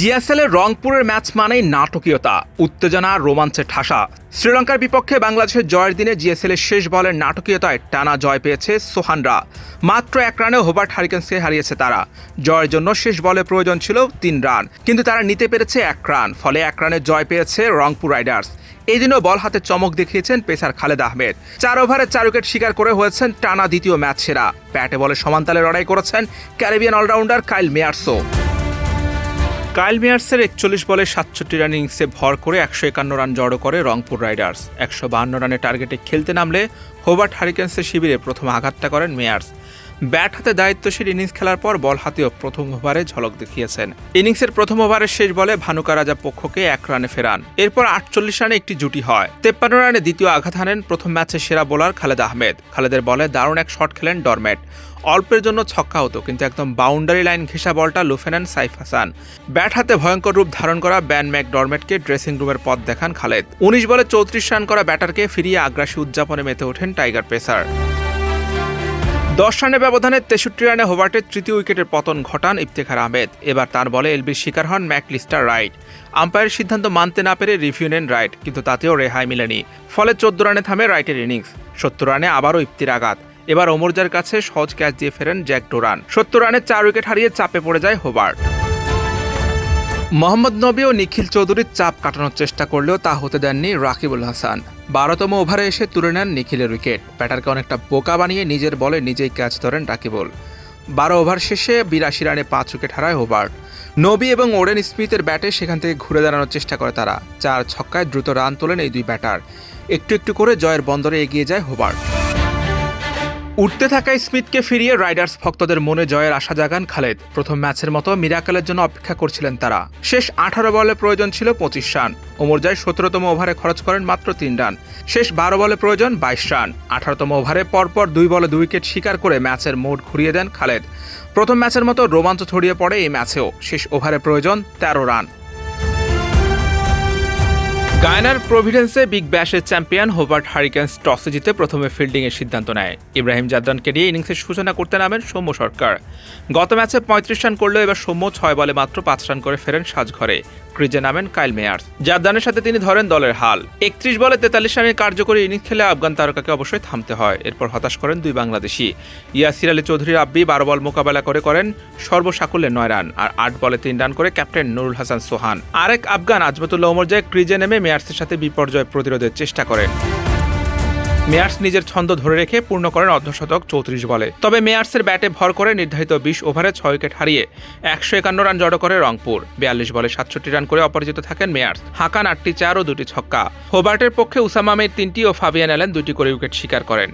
GSL এর রংপুরের match মানেই নাটকীয়তা, উত্তেজনা রোমাঞ্চে ঠাসা। শ্রীলঙ্কার বিপক্ষে বাংলাদেশের জয়ের দিনে জিএসএল এর শেষ বলের নাটকীয়তায় টানা জয় পেয়েছে সোহানরা। মাত্র এক রানে হোবার্ট হারিকেন্সকে হারিয়েছে তারা। জয়ের জন্য শেষ বলে প্রয়োজন ছিল তিন রান, কিন্তু তারা নিতে পেরেছে এক রান, ফলে এক রানে জয় পেয়েছে রংপুর রাইডার্স। এদিনও বল হাতে চমক দেখিয়েছেন পেসার খালেদ আহমেদ। চার ওভারে চার উইকেট শিকার করে হয়েছেন টানা দ্বিতীয় ম্যাচ সেরা। ব্যাটে বলে সমান্তালে লড়াই করেছেন ক্যারিবিয়ান অলরাউন্ডার কাইল মেয়ার্সো। কাইল মেয়ার্সের একচল্লিশ বলে সাতষট্টি রান ইনিংসে ভর করে একশো একান্ন রান জড়ো করে রংপুর রাইডার্স। একশো বাহান্ন রানের টার্গেটে খেলতে নামলে হোবার্ট হারিকেন্সের শিবিরে প্রথম আঘাতটা করেন মেয়ার্স। ব্যাট হাতে দায়িত্বশীল ইনিংস খেলার পর বল হাতেও প্রথম ওভারে ঝলক দেখিয়েছেন। ইনিংসের প্রথম ওভারের শেষ বলে ভানুকা রাজা পক্ষকে এক রানে ফেরান। এরপর আটচল্লিশ রানে একটি জুটি হয়। তেপ্পান্ন রানে দ্বিতীয় আঘাত হানেন প্রথম ম্যাচে সেরা বোলার খালেদ আহমেদ। খালেদের বলে দারুণ এক শট খেলেন ডরম্যাট অল্পের জন্য ছক্কা হতো, কিন্তু একদম বাউন্ডারি লাইন ঘেঁষা বলটা লুফে নেন সাইফ হাসান। ব্যাট হাতে ভয়ঙ্কর রূপ ধারণ করা ব্যান ম্যাক ডরমেটকে ড্রেসিং রুমের পথ দেখান খালেদ। উনিশ বলে চৌত্রিশ রান করা ব্যাটারকে ফিরিয়ে আগ্রাসী উদযাপনে মেতে ওঠেন টাইগার পেসার। দশ রানের ব্যবধানে তেষট্টি রানে হোবার্টের তৃতীয় উইকেটের পতন ঘটান ইফতেখার আহমেদ। এবার তার বলে এলবির শিকার হন ম্যাকলিস্টার রাইট। আম্পায়ারের সিদ্ধান্ত মানতে না পেরে রিভিউ নেন রাইট, কিন্তু তাতেও রেহাই মিলেনি। ফলে চোদ্দ রানে থামে রাইটের ইনিংস। সত্তর রানে আবারও ইফতির আঘাত। এবার ওমরজার কাছে সহজ ক্যাচ দিয়ে ফেরেন জ্যাক ডোরান। সত্তর রানে চার উইকেট হারিয়ে চাপে পড়ে যায় হোবার্ট। মোহাম্মদ নবী ও নিখিল চৌধুরীর চাপ কাটানোর চেষ্টা করলেও তা হতে দেননি রাকিবুল হাসান। বারোতম ওভারে এসে তুলে নেন নিখিলের উইকেট। ব্যাটারকে অনেকটা বোকা বানিয়ে নিজের বলে নিজেই ক্যাচ ধরেন রাকিবুল। বারো ওভার শেষে বিরাশি রানে পাঁচ উইকেট হারায় হোবার্ট। নবি এবং ওডেন স্মিথের ব্যাটে সেখান থেকে ঘুরে দাঁড়ানোর চেষ্টা করে তারা। চার ছক্কায় দ্রুত রান তোলেন এই দুই ব্যাটার। একটু একটু করে জয়ের বন্দরে এগিয়ে যায় হোবার্ট। উঠতে থাকা স্মিথকে ফিরিয়ে রাইডার্স ভক্তদের মনে জয়ের আশা জাগান খালেদ। প্রথম ম্যাচের মতো মিরাকেলের জন্য অপেক্ষা করছিলেন তারা। শেষ আঠারো বলে প্রয়োজন ছিল পঁচিশ রান। ওমরজয় সতেরোতম ওভারে খরচ করেন মাত্র তিন রান। শেষ বারো বলে প্রয়োজন বাইশ রান। আঠারোতম ওভারে পরপর দুই বলে দুই উইকেট শিকার করে ম্যাচের মোড ঘুরিয়ে দেন খালেদ। প্রথম ম্যাচের মতো রোমাঞ্চ ছড়িয়ে পড়ে এই ম্যাচেও। শেষ ওভারে প্রয়োজন তেরো রান। গায়নার প্রভিডেন্সে বিগ ব্যাশের চ্যাম্পিয়ন হোবার্ট হারিকেন্স টসে জিতে প্রথমে ফিল্ডিংয়ের সিদ্ধান্ত নেয়। ইব্রাহিম জাদরানকে নিয়ে ইনিংসের সূচনা করতে নামেন সৌম্য সরকার। গত ম্যাচে পঁয়ত্রিশ রান করলেও এবার সৌম্য ছয় বলে মাত্র পাঁচ রান করে ফেরেন সাজঘরে। ক্রিজে নামেন কাইল মেয়ার্স। জাদরানের সাথে তিনি ধরেন দলের হাল। একত্রিশ বলে তেতাল্লিশ রানের কার্যকরী ইনিংস খেলে আফগান তারকাকে অবশ্যই থামতে হয়। এরপর হতাশ করেন দুই বাংলাদেশি। ইয়াসির আলী চৌধুরী আব্বি বারো বল মোকাবেলা করে করেন সর্বসাকুল্যে নয় রান। আর আট বলে তিন রান করে ক্যাপ্টেন নুরুল হাসান সোহান। আরেক আফগান, আজমতুল্লাহ ওমর যায় ক্রিজে নেমে মেয়ার্সের সাথে বিপর্যয় প্রতিরোধের চেষ্টা করেন মেয়ার্স নিজের ছন্দ ধরে রেখে পূর্ণ করেন অর্ধশতক চৌত্রিশ বলে। তবে মেয়ার্সের ব্যাটে ভর করে নির্ধারিত বিশ ওভারে ছয় উইকেট হারিয়ে একশো একান্ন রান জড়ো করে রংপুর। বিয়াল্লিশ বলে সাতষট্টি রান করে অপরাজিত থাকেন মেয়ার্স। হাকান আটটি চার ও দুটি ছক্কা। হোবার্টের পক্ষে উসামামের তিনটি ও ফাবিয়ান অ্যালেন দুটি করে উইকেট শিকার করেন।